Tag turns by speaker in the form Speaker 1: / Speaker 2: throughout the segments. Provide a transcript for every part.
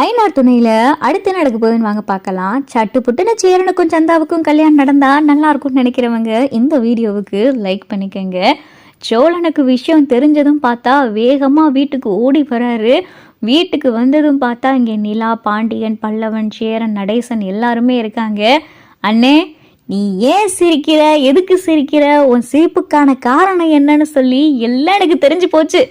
Speaker 1: ஐநார் துணையில் அடுத்து நடக்க போகுதுன்னு வாங்க பார்க்கலாம். சட்டு புட்டுன்னு சேரனுக்கும் சந்தாவுக்கும் கல்யாணம் நடந்தால் நல்லா இருக்கும்னு நினைக்கிறவங்க இந்த வீடியோவுக்கு லைக் பண்ணிக்கோங்க. சோழனுக்கு விஷயம் தெரிஞ்சதும் பார்த்தா வேகமாக வீட்டுக்கு ஓடி வராரு. வீட்டுக்கு வந்ததும் பார்த்தா இங்கே நிலா பாண்டியன் பல்லவன் சேரன் நடேசன் எல்லாருமே இருக்காங்க. அண்ணே நீ ஏன் சிரிக்கிற? எதுக்கு சிரிக்கிற? உன் சிரிப்புக்கான காரணம் என்னன்னு சொல்லி எல்லாம் எனக்கு தெரிஞ்சு போச்சு.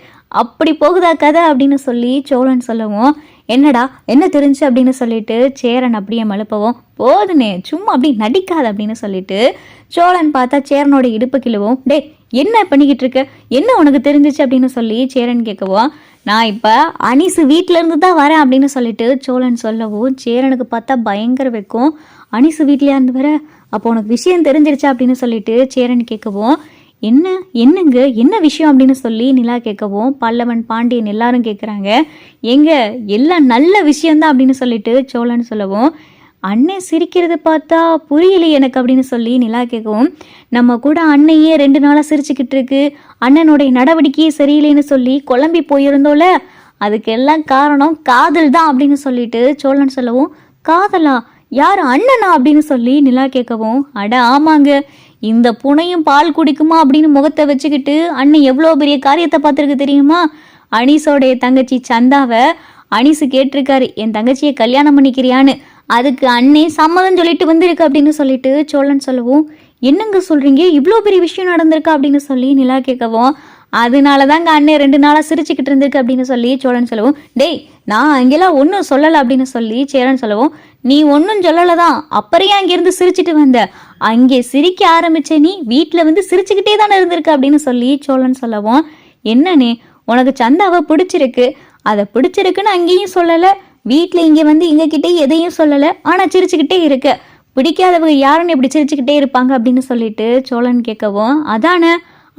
Speaker 1: அப்படி போகுதா கதை அப்படின்னு சொல்லி சோழன் சொல்லவும். என்னடா என்ன தெரிஞ்சு அப்படின்னு சொல்லிட்டு சேரன் அப்படியே மழுப்பவும் போதுனே சும்மா அப்படி நடிக்காது அப்படின்னு சொல்லிட்டு சோழன் பார்த்தா சேரனோட இடுப்பு கிழுவும். டே என்ன பண்ணிக்கிட்டு இருக்க? என்ன உனக்கு தெரிஞ்சிச்சு அப்படின்னு சொல்லி சேரன் கேட்கவும் நான் இப்போ அனிசு வீட்டிலேருந்து தான் வரேன் அப்படின்னு சொல்லிட்டு சோழன் சொல்லவும் சேரனுக்கு பார்த்தா பயங்கர வைக்கும். அனிசு வீட்டிலேருந்து இருந்து வர? அப்போ உனக்கு விஷயம் தெரிஞ்சிருச்சா அப்படின்னு சொல்லிட்டு சேரன் கேட்கவும் என்ன என்னங்க என்ன விஷயம்? அப்படின்னு சொல்லி நிலா கேட்கவும் பல்லவன் பாண்டியன் எல்லாரும் கேட்குறாங்க எங்க எல்லாம் நல்ல விஷயம்தான் அப்படின்னு சொல்லிட்டு சோழன் சொல்லவும் அண்ணன் சிரிக்கிறது பார்த்தா புரியலையே எனக்கு அப்படின்னு சொல்லி நிலா கேட்கவும் நம்ம கூட அண்ணையே ரெண்டு நாளாக சிரிச்சுக்கிட்டு இருக்கு. அண்ணனுடைய நடவடிக்கையே சரியில்லைன்னு சொல்லி குழம்பி போயிருந்தோல அதுக்கெல்லாம் காரணம் காதல் தான் அப்படின்னு சொல்லிட்டு சோழன் சொல்லவும் காதலா? யார் அண்ணனா? அப்படின்னு சொல்லி நிலா கேட்கவும் அட ஆமாங்க. இந்த புனையும் பால் குடிக்குமா அப்படின்னு முகத்தை வச்சுக்கிட்டு அண்ணன் எவ்வளோ பெரிய காரியத்தை பார்த்துருக்கு தெரியுமா? அனீஸோடைய தங்கச்சி சந்தாவை அனீஸு கேட்டிருக்காரு என் தங்கச்சியை கல்யாணம் பண்ணிக்கிறியான்னு. அதுக்கு அண்ணே சம்மதம் சொல்லிட்டு வந்திருக்கு அப்படின்னு சொல்லிட்டு சோழன் சொல்லவும் என்னங்க சொல்றீங்க? இவ்வளோ பெரிய விஷயம் நடந்திருக்கா? அப்படின்னு சொல்லி நிலா கேட்கவும் அதனால தாங்க அண்ணன் ரெண்டு நாளாக சிரிச்சுக்கிட்டு இருந்திருக்கு அப்படின்னு சொல்லி சோழன் சொல்லவும். டேய் நான் அங்கெல்லாம் ஒன்றும் சொல்லலை அப்படின்னு சொல்லி சேரன் சொல்லவும். நீ ஒன்றும் சொல்லலை தான் அப்புறம் அங்கேருந்து சிரிச்சிட்டு வந்த? அங்கே சிரிக்க ஆரம்பிச்ச நீ வீட்டில் வந்து சிரிச்சுக்கிட்டே தானே இருந்திருக்கு அப்படின்னு சொல்லி சோழன் சொல்லவும். என்னன்னு உனக்கு சந்தாவை பிடிச்சிருக்கு. அதை பிடிச்சிருக்குன்னு அங்கேயும் சொல்லலை. வீட்டில் இங்கே வந்து எங்ககிட்ட எதையும் சொல்லலை. ஆனால் சிரிச்சுக்கிட்டே இருக்க. பிடிக்காதவங்க யாருன்னு இப்படி சிரிச்சுக்கிட்டே இருப்பாங்க அப்படின்னு சொல்லிட்டு சோழன் கேட்கவும் அதானே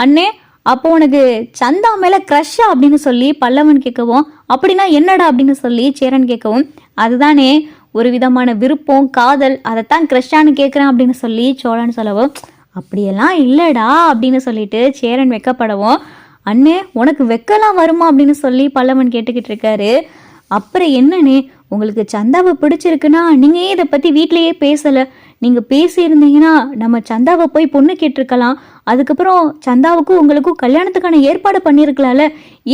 Speaker 1: அண்ணே அப்போ உனக்கு சந்தா மேலே க்ரஷ்ஷா அப்படின்னு சொல்லி பல்லவன் கேட்கவும் அப்படின்னா என்னடா அப்படின்னு சொல்லி சேரன் கேட்கவும் அதுதானே ஒரு விதமான விருப்பம் காதல் அதைத்தான் க்ரஷ்ஷான்னு கேட்குறேன் அப்படின்னு சொல்லி சோழன் சொல்லவும் அப்படியெல்லாம் இல்லைடா அப்படின்னு சொல்லிட்டு சேரன் வெக்கப்படவும் அண்ணே உனக்கு வெக்கலாம் வருமா அப்படின்னு சொல்லி பல்லவன் கேட்டுக்கிட்டு இருக்காரு. அப்புறம் என்னண்ணே உங்களுக்கு சந்தாவை பிடிச்சிருக்குன்னா நீங்கள் இதை பற்றி வீட்லேயே பேசலை? நீங்கள் பேசியிருந்தீங்கன்னா நம்ம சந்தாவை போய் பொண்ணு கேட்டிருக்கலாம். அதுக்கப்புறம் சந்தாவுக்கும் உங்களுக்கும் கல்யாணத்துக்கான ஏற்பாடு பண்ணியிருக்கலாம்ல.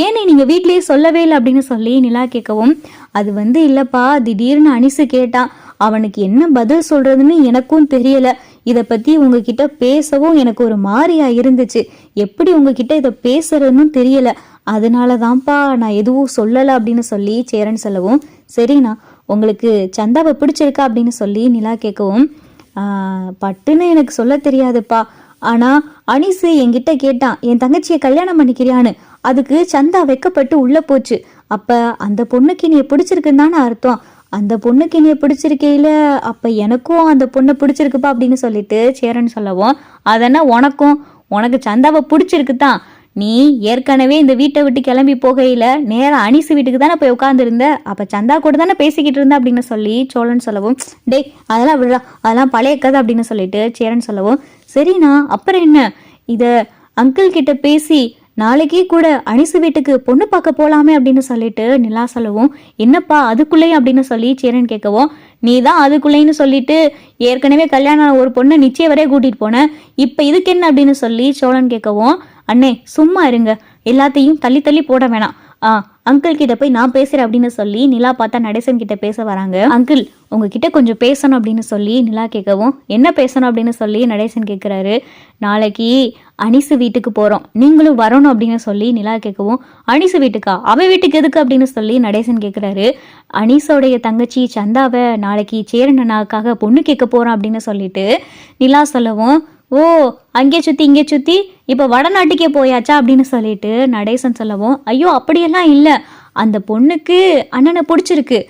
Speaker 1: ஏனே நீங்கள் வீட்லேயே சொல்லவே இல்லை அப்படின்னு சொல்லி நிலா கேட்கவும் அது வந்து இல்லைப்பா திடீர்னு அனிசு கேட்டான் அவனுக்கு என்ன பதில் சொல்கிறதுன்னு எனக்கும் தெரியலை. இதை பற்றி உங்ககிட்ட பேசவும் எனக்கு ஒரு மாதிரியா இருந்துச்சு. எப்படி உங்ககிட்ட இதை பேசுறதுன்னு தெரியலை. அதனால தான்ப்பா நான் எதுவும் சொல்லலை அப்படின்னு சொல்லி சேரன் சொல்லவும் சரிண்ணா உங்களுக்கு சந்தாவை பிடிச்சிருக்கா அப்படின்னு சொல்லி நிலா கேட்கவும் பட்டுன்னு எனக்கு சொல்ல தெரியாதுப்பா. ஆனால் அனிசு என்கிட்ட கேட்டான் என் தங்கச்சியை கல்யாணம் பண்ணிக்கிறியான்னு? அதுக்கு சந்தா வெக்கப்பட்டு உள்ளே போச்சு. அப்போ அந்த பொண்ணுக்கு நீ பிடிச்சிருக்குன்னு தானே அர்த்தம். அந்த பொண்ணுக்கு என்னைய பிடிச்சிருக்கையில அப்போ எனக்கும் அந்த பொண்ணை பிடிச்சிருக்குப்பா அப்படின்னு சொல்லிட்டு சேரன் சொல்லவும் அதென்ன உனக்கும்? உனக்கு சந்தாவை பிடிச்சிருக்கு தான் நீ ஏற்கனவே இந்த வீட்டை விட்டு கிளம்பி போகையில நேராக அனிசு வீட்டுக்கு தானே போய் உட்காந்துருந்த அப்ப சந்தா கூட தானே பேசிக்கிட்டு இருந்த அப்படின்னு சொல்லி சோழன் சொல்லவும் டேய் அதெல்லாம் விடுறா அதெல்லாம் பழைய கதை அப்படின்னு சொல்லிட்டு சேரன் சொல்லவும் சரிண்ணா அப்புறம் என்ன? இத அங்கிள் கிட்ட பேசி நாளைக்கே கூட அனிசு வீட்டுக்கு பொண்ணு பார்க்க போலாமே அப்படின்னு சொல்லிட்டு நிலா சொல்லவும் என்னப்பா அதுக்குள்ளேயும் அப்படின்னு சொல்லி சேரன் கேட்கவும் நீ தான் அதுக்குள்ளேன்னு சொல்லிட்டு ஏற்கனவே கல்யாணம் ஒரு பொண்ணை நிச்சயம் வரைய கூட்டிட்டு போன இப்போ இதுக்கு என்ன? அப்படின்னு சொல்லி சோழன் கேட்கவும் அண்ணே சும்மா இருங்க. எல்லாத்தையும் தள்ளி தள்ளி போட வேணாம். ஆ அங்கிள் கிட்ட போய் நான் பேசுறேன் அப்படின்னு சொல்லி நிலா பார்த்தா நடேசன் கிட்ட பேச வராங்க. அங்கிள் உங்ககிட்ட கொஞ்சம் பேசணும் அப்படின்னு சொல்லி நிலா கேட்கவும் என்ன பேசணும் அப்படின்னு சொல்லி நடேசன் கேட்குறாரு. நாளைக்கு அனிசு வீட்டுக்கு போகிறோம் நீங்களும் வரணும் அப்படின்னு சொல்லி நிலா கேட்கவும் அனிசு வீட்டுக்கா? அவ வீட்டுக்கு எதுக்கு அப்படின்னு சொல்லி நடேசன் கேட்குறாரு. அனிசோடைய தங்கச்சி சந்தாவை நாளைக்கு சேரனனாக்காக பொண்ணு கேட்க போகிறோம் அப்படின்னு சொல்லிட்டு நிலா சொல்லவும் ஓ அங்கே சுற்றி இங்கே சுற்றி இப்போ வடநாட்டுக்கே போயாச்சா அப்படின்னு சொல்லிட்டு நடேசன் சொல்லவும் ஐயோ அப்படியெல்லாம் இல்லை. அந்த பொண்ணுக்கு அண்ணனை பிடிச்சிருக்கு.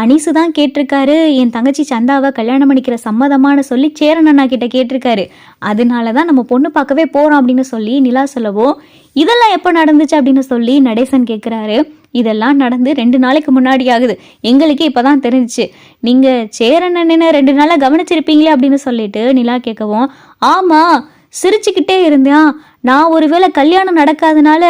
Speaker 1: அனிசு தான் கேட்டிருக்காரு. என் தங்கச்சி சந்தாவை கல்யாணம் பண்ணிக்கிற சம்மதமானு சொல்லி சேரன் அண்ணா கிட்ட கேட்டிருக்காரு. அதனால தான் நம்ம பொண்ணு பார்க்கவே போகிறோம் அப்படின்னு சொல்லி நிலா சொல்லவும் இதெல்லாம் எப்போ நடந்துச்சு? அப்படின்னு சொல்லி நடேசன் கேட்குறாரு இதெல்லாம் நடந்து ரெண்டு நாளைக்கு முன்னாடி ஆகுது. எங்களுக்கே இப்போ தான் தெரிஞ்சிச்சு. நீங்கள் சேரன் அண்ணனை ரெண்டு நாளாக கவனிச்சிருப்பீங்களே அப்படின்னு சொல்லிட்டு நிலா கேட்கவும் ஆமாம் சிரிச்சுக்கிட்டே இருந்தேன். நான் ஒருவேளை கல்யாணம் நடக்காதனால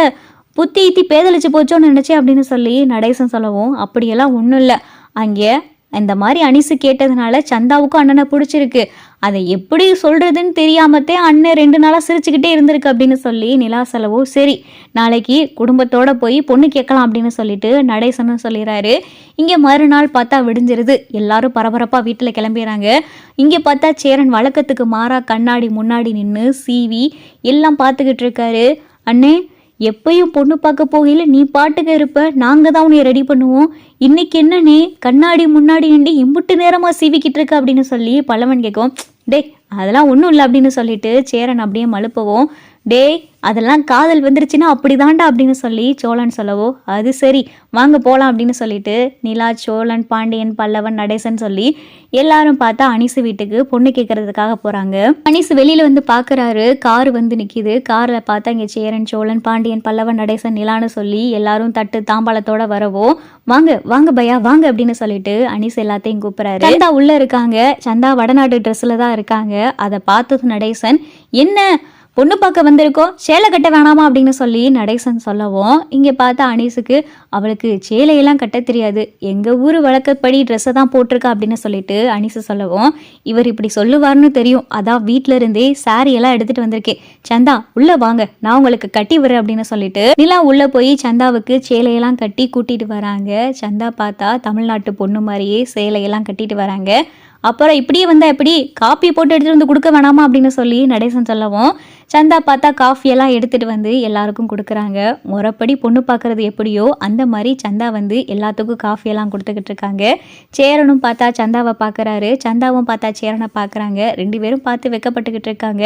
Speaker 1: புத்தி ஈத்தி பேதலிச்சு போச்சோன்னு நினச்சேன் அப்படின்னு சொல்லி நடேசன் சொல்லவும் அப்படியெல்லாம் ஒன்றும் இல்லை. அங்கே இந்த மாதிரி அனிசு கேட்டதுனால சந்தாவுக்கும் அண்ணனை பிடிச்சிருக்கு. அதை எப்படி சொல்றதுன்னு தெரியாமத்தே அண்ணன் ரெண்டு நாளாக சிரிச்சுக்கிட்டே இருந்திருக்கு அப்படின்னு சொல்லி நிலா செலவோ சரி நாளைக்கு குடும்பத்தோட போய் பொண்ணு கேட்கலாம் அப்படின்னு சொல்லிட்டு நடேசனும் சொல்லிடுறாரு இங்கே மறுநாள் பார்த்தா விடிஞ்சிருது. எல்லாரும் பரபரப்பாக வீட்டில் கிளம்பிடுறாங்க இங்கே பார்த்தா சேரன் வழக்கத்துக்கு மாறா கண்ணாடி முன்னாடி நின்று சீவி எல்லாம் பார்த்துக்கிட்டு இருக்காரு. அண்ணே எப்பயும் பொண்ணு பார்க்க போகையில் நீ பாட்டுக்க இருப்ப நாங்கள் தான் உன்னை ரெடி பண்ணுவோம். இன்னைக்கு என்னன்னே கண்ணாடி முன்னாடி நின்று இம்புட்டு நேரமாக சீவிக்கிட்டு இருக்க அப்படின்னு சொல்லி பல்லவன் கேட்கும் டேய் அதெல்லாம் ஒன்றும் இல்லை அப்படின்னு சொல்லிட்டு சேரன் அப்படியே மழுப்பவும். டேய் அதெல்லாம் காதல் வந்துருச்சுன்னா அப்படிதான்டா அப்படின்னு சொல்லி சோழன் சொல்லவோ அது சரி வாங்க போகலாம் அப்படின்னு சொல்லிட்டு நிலா சோழன் பாண்டியன் பல்லவன் நடேசன் சொல்லி எல்லாரும் பார்த்தா அனிசு வீட்டுக்கு பொண்ணு கேட்கறதுக்காக போகிறாங்க அனிசு வெளியில் வந்து பார்க்குறாரு கார் வந்து நிற்கிது காரில் பார்த்தா இங்கே சேரன் சோழன் பாண்டியன் பல்லவன் நடேசன் நிலான்னு சொல்லி எல்லாரும் தட்டு தாம்பாளத்தோட வரவோ வாங்க வாங்க பையா வாங்க அப்படின்னு சொல்லிட்டு அனிசு எல்லாத்தையும் கூப்பிடுறாரு. சந்தா உள்ள இருக்காங்க. சந்தா வடநாட்டு ட்ரெஸ்ல தான் இருக்காங்க. அதை பார்த்தது நடேசன் என்ன? பொண்ணு பார்க்க வந்திருக்கோம். சேலை கட்ட வேணாமா அப்படின்னு சொல்லி நடேசன் சொல்லவும் இங்கே பார்த்தா அனீஸுக்கு அவளுக்கு சேலையெல்லாம் கட்ட தெரியாது. எங்கள் ஊர் வழக்கப்படி ட்ரெஸ்ஸை தான் போட்டிருக்கா அப்படின்னு சொல்லிட்டு அனீஸு சொல்லவும் இவர் இப்படி சொல்லுவார்னு தெரியும். அதான் வீட்டில இருந்தே சாரியெல்லாம் எடுத்துகிட்டு எடுத்துட்டு வந்திருக்கேன். சந்தா உள்ள வாங்க நான் உங்களுக்கு கட்டி வரேன் அப்படின்னு சொல்லிட்டு நிலா உள்ள போய் சந்தாவுக்கு சேலையெல்லாம் கட்டி கூட்டிட்டு வராங்க. சந்தா பார்த்தா தமிழ்நாட்டு பொண்ணு மாதிரியே சேலையெல்லாம் கட்டிட்டு வராங்க. அப்புறம் இப்படியே வந்தா எப்படி? காப்பி போட்டு எடுத்துட்டு வந்து கொடுக்க வேணாமா அப்படின்னு சொல்லி நடேசன் சொல்லவும் சந்தா பார்த்தா காஃபியெல்லாம் எடுத்துகிட்டு வந்து எல்லாருக்கும் கொடுக்குறாங்க. முறைப்படி பொண்ணு பார்க்குறது எப்படியோ அந்த மாதிரி சந்தா வந்து எல்லாத்துக்கும் காஃபியெல்லாம் கொடுத்துக்கிட்டு இருக்காங்க. சேரனும் பார்த்தா சந்தாவை பார்க்குறாரு சந்தாவும் பார்த்தா சேரனை பார்க்குறாங்க. ரெண்டு பேரும் பார்த்து வெக்கப்பட்டுக்கிட்டு இருக்காங்க.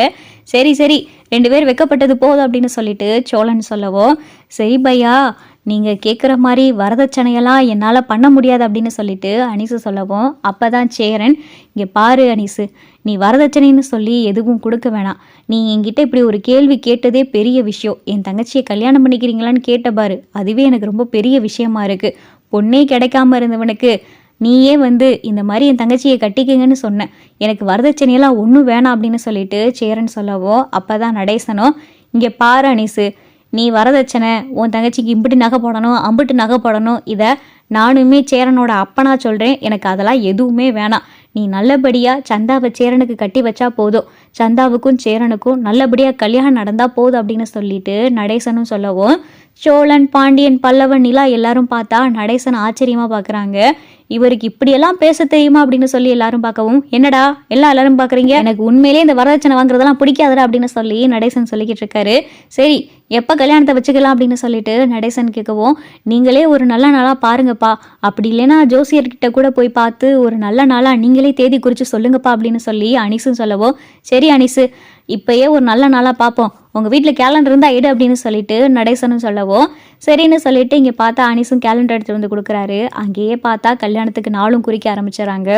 Speaker 1: சரி சரி ரெண்டு பேர் வெக்கப்பட்டது போதும் அப்படின்னு சொல்லிட்டு சோழன் சொல்லவும் சரி பையா நீங்கள் கேட்குற மாதிரி வரதட்சணையெல்லாம் என்னால் பண்ண முடியாது அப்படின்னு சொல்லிட்டு அனிசு சொல்லவும் அப்போ தான் சேரன் இங்கே பாரு அனிசு நீ வரதட்சணைன்னு சொல்லி எதுவும் கொடுக்க வேணாம். நீ என்கிட்ட இப்படி ஒரு கேள்வி கேட்டதே பெரிய விஷயம். என் தங்கச்சியை கல்யாணம் பண்ணிக்கிறீங்களான்னு கேட்ட பாரு. அதுவே எனக்கு ரொம்ப பெரிய விஷயமா இருக்குது பொண்ணே கிடைக்காம இருந்தவனுக்கு நீயே வந்து இந்த மாதிரி என் தங்கச்சியை கட்டிக்கங்கன்னு சொன்னேன் எனக்கு வரதட்சணையெல்லாம் ஒன்றும் வேணாம் அப்படின்னு சொல்லிட்டு சேரன் சொல்லவோ அப்போ தான் நடேசனோ இங்கே பாரு அனிசு நீ வரதட்சணை உன் தங்கச்சிக்கு இம்பிட்டு நகை போடணும் அம்பிட்டு நகை போடணும் இதை நானுமே சேரனோட அப்பனா சொல்கிறேன் எனக்கு அதெல்லாம் எதுவுமே வேணாம். நீ நல்லபடியாக சந்தாவை சேரனுக்கு கட்டி வச்சா போதும். சந்தாவுக்கும் சேரனுக்கும் நல்லபடியாக கல்யாணம் நடந்தால் போதும் அப்படின்னு சொல்லிட்டு நடேசனும் சொல்லவும் சோழன் பாண்டியன் பல்லவன் நிலா எல்லாரும் பார்த்தா நடேசன் ஆச்சரியமாக பார்க்குறாங்க இவருக்கு இப்படியெல்லாம் பேச தெரியுமா அப்படின்னு சொல்லி எல்லாரும் பார்க்கவும் என்னடா எல்லாம் எல்லாரும் பார்க்குறீங்க? எனக்கு உண்மையிலேயே இந்த வரதட்சணை வாங்குறதெல்லாம் பிடிக்காதடா அப்படின்னு சொல்லி நடேசன் சொல்லிக்கிட்டு இருக்காரு. சரி எப்போ கல்யாணத்தை வச்சுக்கலாம் அப்படின்னு சொல்லிட்டு நடேசன் கேட்கவும் நீங்களே ஒரு நல்ல நாளாக பாருங்கப்பா. அப்படி இல்லைன்னா ஜோசியர்கிட்ட கூட போய் பார்த்து ஒரு நல்ல நாளாக நீங்களே தேதி குறித்து சொல்லுங்கப்பா அப்படின்னு சொல்லி அனிசும் சொல்லவும் சரி அனிசு இப்பயே ஒரு நல்ல நாளாக பார்ப்போம் உங்கள் வீட்டில் கேலண்டர் இருந்தால் எடு அப்படின்னு சொல்லிட்டு நடேசனும் சொல்லவும் சரின்னு சொல்லிட்டு இங்கே பார்த்தா அனிசும் கேலண்டர் எடுத்துகிட்டு வந்து கொடுக்குறாரு. அங்கேயே பார்த்தா கல்யாணத்துக்கு நாளும் குறிக்க ஆரம்பிச்சிடறாங்க.